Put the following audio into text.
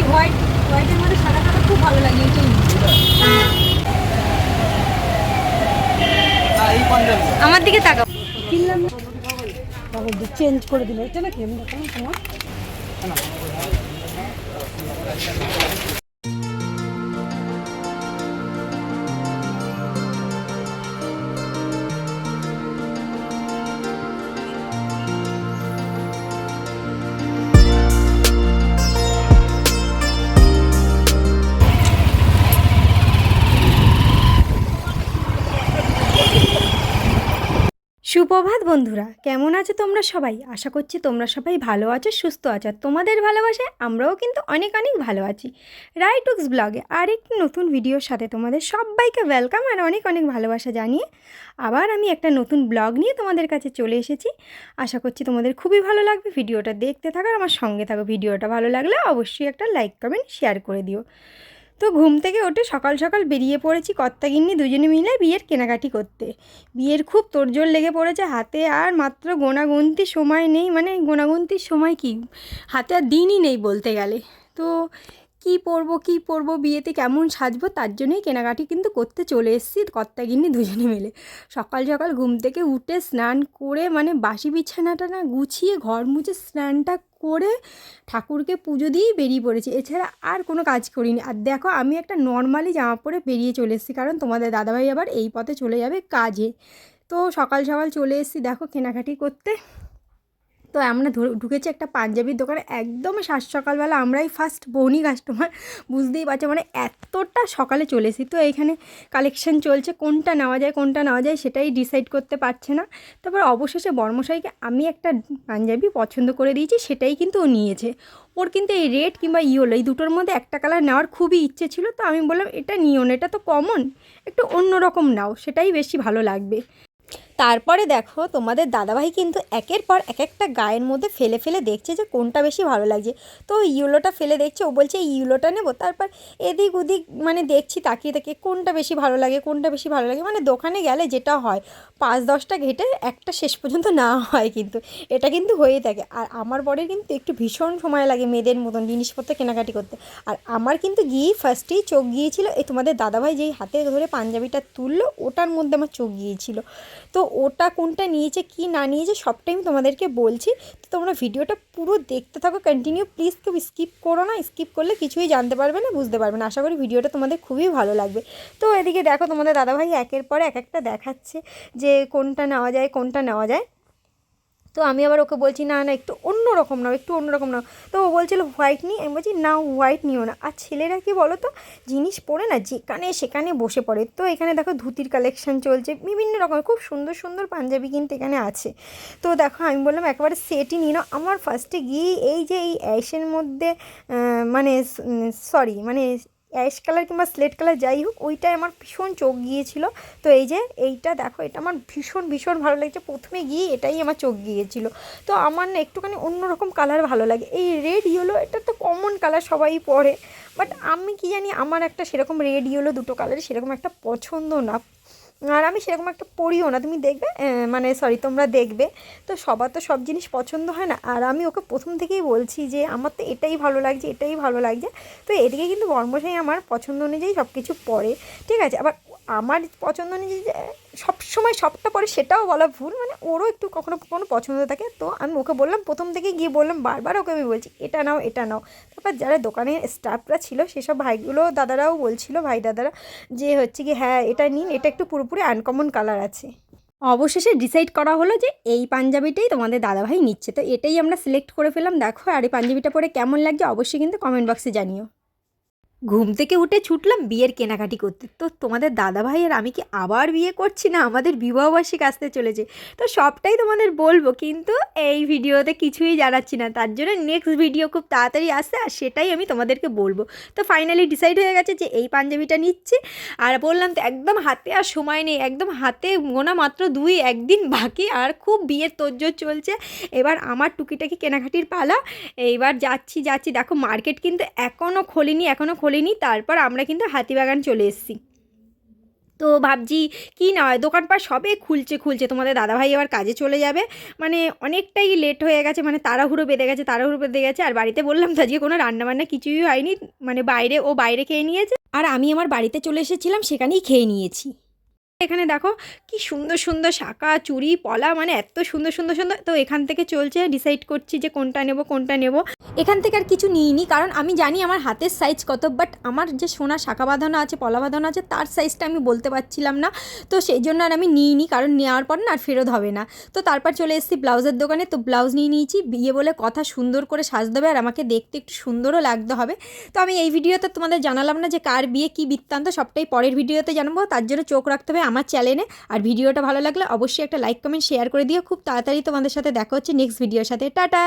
ওই হোয়াইট হোয়াইটের মধ্যে সাদা কালার খুব ভালো লাগে এটাই আমার দিকে তাকাও কিনলাম বাবা চেঞ্জ করে দিল এটা না কেমন দেখো তোমার সুপ্রভাত বন্ধুরা, কেমন আছো তোমরা সবাই? আশা করছি তোমরা সবাই ভালো আছো, সুস্থ আছো। তোমাদের ভালোবাসায় আমরাও কিন্তু অনেক অনেক ভালো আছি। রাইটুক্স ব্লগে আর একটি নতুন ভিডিওর সাথে তোমাদের সবাইকে ওয়েলকাম আর অনেক অনেক ভালোবাসা জানিয়ে আবার আমি একটা নতুন ব্লগ নিয়ে তোমাদের কাছে চলে এসেছি। আশা করছি তোমাদের খুবই ভালো লাগবে ভিডিওটা দেখতে থাকো আমার সঙ্গে থাকো। ভিডিওটা ভালো লাগলে অবশ্যই একটা লাইক কমেন্ট শেয়ার করে দিও। তো ঘুম থেকে ওঠে সকাল সকাল বেরিয়ে পড়েছি কর্তাগিন্নি দুজনে মিলে বিয়ের কেনাকাটি করতে। বিয়ের খুব তোড়জোড় লেগে পড়েছে হাতে আর মাত্র গোনাগুনতি সময় নেই। মানে গোনাগুনতির সময় কি? হাতে আর দিনই নেই বলতে গেলে। তো কি পরবো কি পরবো, বিয়েতে কেমন সাজবো, তার জন্যই কেনাকাটি কিন্তু করতে চলে এসেছি, কর্তাগিন্নি দুজনে মিলে। সকাল সকাল ঘুম থেকে উঠে স্নান করে মানে বাসি বিছানাটা না গুছিয়ে ঘর মুছে স্নানটা করে ঠাকুরকে পুজো দিয়েই বেরিয়ে পড়েছি। এছাড়া আর কোনো কাজ করিনি। আর দেখো, আমি একটা নর্মালি জামা পরে বেরিয়ে চলে এসেছি, কারণ তোমাদের দাদাভাই আবার এই পথে চলে যাবে কাজে। তো সকাল সকাল চলে এসেছি, দেখো কেনাকাটি করতে। তো আমরা ধরে- ঢুকেছি একটা পাঞ্জাবির দোকানে একদম সাত সকালবেলা আমরাই ফার্স্ট বৌনি কাস্টমার বুঝতেই পারছ মানে এতটা সকালে চলে এসেছি। তো এখানে কালেকশন চলছে, কোনটা নেওয়া যায়, কোনটা নেওয়া যায় সেটাই ডিসাইড করতে পারছে না। তারপর অবশেষে বর্মশাইকে আমি একটা পাঞ্জাবি পছন্দ করে দিয়েছি, সেটাই কিন্তু ও নিয়েছে। ওর কিন্তু এই রেড কিংবা ইয়েলো এই দুটোর মধ্যে একটা কালার নেওয়ার খুবই ইচ্ছে ছিল, তো আমি বললাম, এটা নিও না, এটা তো কমন একটু অন্য রকম নাও, সেটাই বেশি ভালো লাগবে। তারপরে দেখো, তোমাদের দাদাভাই কিন্তু একের পর এক একটা গায়ের মধ্যে ফেলে ফেলে দেখছে যে কোনটা বেশি ভালো লাগছে। তো ইউলোটা ফেলে দেখছে, ও বলছে ইউলোটা নেব। তারপর এদিক ওদিক মানে দেখছি, তাকিয়ে তাকিয়ে কোনটা বেশি ভালো লাগে, কোনটা বেশি ভালো লাগে। মানে দোকানে গেলে যেটা হয়, পাঁচ দশটা ঘেটে একটা শেষ পর্যন্ত না হয় কিন্তু, এটা কিন্তু হয়েই থাকে। আর আমার বরের কিন্তু একটু ভীষণ সময় লাগে মেয়েদের মতন জিনিসপত্র কেনাকাটি করতে। আর আমার কিন্তু গিয়েই ফার্স্টেই চোখ গিয়েছিল, এই তোমাদের দাদাভাই যেই হাতে ধরে পাঞ্জাবিটা তুললো, ওটার মধ্যে আমার চোখ গিয়েছিল। তো ওটা কোনটা নিয়েছে, কি না নিয়েছে, সবটাই আমি তোমাদেরকে বলছি। তো তোমরা ভিডিওটা পুরো দেখতে থাকো কন্টিনিউ প্লিজ কেউ স্কিপ করো না। স্কিপ করলে কিছুই জানতে পারবে না, বুঝতে পারবে না। আশা করি ভিডিওটা তোমাদের খুবই ভালো লাগবে। তো এদিকে দেখো তোমাদের দাদাভাই একের পর এক একটা দেখাচ্ছে যে কোনটা নেওয়া যায়, কোনটা নেওয়া যায়। তো আমি আবার ওকে বলছি, না না, একটু অন্য রকম নাও, একটু অন্য রকম নাও। তো ও বলছিল হোয়াইট নিই আমি বলছি, না হোয়াইট নিও না। আর ছেলেরা কি বলো তো জিনিস পরে না যেখানে সেখানে বসে পড়ে। তো এখানে দেখো ধুতির কালেকশন চলছে, বিভিন্ন রকমের, খুব সুন্দর সুন্দর পাঞ্জাবি কিন্তু এখানে আছে। তো দেখো আমি বললাম, একেবারে সেটই নিয়ে নাও। আমার ফার্স্টে গিয়ে এই যে এই অ্যাশের মধ্যে মানে সরি মানে অ্যাশ কালার কিংবা স্লেট কালার যাই হোক, ওইটাই আমার ভীষণ চোখ গিয়েছিল। তো এই যে এইটা দেখো, এটা আমার ভীষণ ভীষণ ভালো লাগছে। প্রথমে গিয়ে এটাই আমার চোখ গিয়েছিল। তো আমার না একটুখানি অন্যরকম কালার ভালো লাগে। এই রেড ইয়েলো এটা তো কমন কালার সবাই পরে। বাট আমি কি জানি, আমার একটা সেরকম রেড ইয়েলো দুটো কালারে সেরকম একটা পছন্দ না। আর আমি সেরকম একটা পড়িও না। তুমি দেখবে মানে সরি তোমরা দেখবে। তো সবার তো সব জিনিস পছন্দ হয় না। আর আমি ওকে প্রথম থেকেই বলছি যে, আমার তো এটাই ভালো লাগছে, এটাই ভালো লাগছে। তো এদিকে কিন্তু বর্মশাই আমার পছন্দ অনুযায়ী সব কিছু পড়ে, ঠিক আছে? আবার আমার পছন্দ যে সব সময় সবটা পরে সেটাও বলা ভুল মানে ওরও একটু কখনো কখনো পছন্দ থাকে। তো আমি ওকে বললাম, প্রথম থেকে গিয়ে বললাম, বারবার ওকে আমি বলছি, এটা নাও এটা নাও। তারপর যারা দোকানে স্টাফরা ছিল, সেসব ভাইগুলো, দাদারাও বলছিল, ভাই দাদারা, যে হচ্ছে কি হ্যাঁ এটা নিন, এটা একটু পুরোপুরি আনকমন কালার আছে। অবশেষে ডিসাইড করা হলো যে, এই পাঞ্জাবিটাই তোমাদের দাদাভাই নিচ্ছে। তো এটাই আমরা সিলেক্ট করে ফেলাম দেখো আর এই পাঞ্জাবিটা পরে কেমন লাগছে, অবশ্যই কিন্তু কমেন্ট বক্সে জানিও। ঘুম থেকে উঠে ছুটলাম বিয়ের কেনাকাটি করতে। তো তোমাদের দাদা ভাই আর আমি কি আবার বিয়ে করছি না? আমাদের বিবাহবার্ষিক আসতে চলেছে। তো সবটাই তোমাদের বলব, কিন্তু এই ভিডিওতে কিছুই জানাচ্ছি না। তার জন্য নেক্সট ভিডিও খুব তাড়াতাড়ি আসছে আর সেটাই আমি তোমাদেরকে বলব। তো ফাইনালি ডিসাইড হয়ে গেছে যে এই পাঞ্জাবিটা নিচ্ছি। আর বললাম তো একদম হাতে আর সময় নেই, একদম হাতে গোনা মাত্র দুই একদিন বাকি। আর খুব বিয়ের তোজ্জোর চলছে। এবার আমার টুকিটাকি কেনাকাটির পালা। এইবার যাচ্ছি যাচ্ছি। দেখো মার্কেট কিন্তু এখনও খোলেনি এখনও খোলেনি তারপর আমরা কিন্তু হাতিবাগান চলে এসেছি। তো ভাবছি কি নয়, দোকানপাট সবে খুলছে খুলছে। তোমাদের দাদাভাই আবার কাজে চলে যাবে। মানে অনেকটাই লেট হয়ে গেছে মানে তাড়াহুড়ো বেঁধে গেছে, তাড়াহুড়ো বেঁধে গেছে। আর বাড়িতে বললাম তো আজকে কোনো রান্নাবান্না কিছুই হয়নি মানে বাইরে, ও বাইরে খেয়ে নিয়েছে। আর আমি আমার বাড়িতে চলে এসেছিলাম, সেখানেই খেয়ে নিয়েছি। এখানে দেখো কি সুন্দর সুন্দর শাঁখা, চুড়ি, পলা মানে এত সুন্দর সুন্দর সুন্দর। তো এখান থেকে চলছে ডিসাইড করছি যে কোনটা নেব কোনটা নেব। এখান থেকে আর কিছু নিইনি, কারণ আমি জানি আমার হাতের সাইজ কত বাট আমার যে সোনা শাঁখা বাঁধানো আছে, পলা বাঁধানো আছে, তার সাইজটা আমি বলতে পারছিলাম না। তো সেই জন্য আর আমি নিইনি, কারণ নেওয়ার পর না আর ফেরত হবে না। তো তারপর চলে এসেছি ব্লাউজের দোকানে, তো ব্লাউজ নিয়ে নিয়েছি, বিয়ে বলে কথা সুন্দর করে সাজতে হবে, আর আমাকে দেখতে একটু সুন্দরও লাগতে হবে। তো আমি এই ভিডিওতে তোমাদের জানালাম না যে কার বিয়ে, কী বৃত্তান্ত, সবটাই পরের ভিডিওতে জানাব, তার জন্য চোখ রাখতে হবে আমার চ্যানেলে। আর ভিডিওটা ভালো লাগলে অবশ্যই একটা লাইক, কমেন্ট, শেয়ার করে দিও। খুব তাড়াতাড়ি তোমাদের সাথে দেখা হচ্ছে নেক্সট ভিডিওর সাথে। টাটা!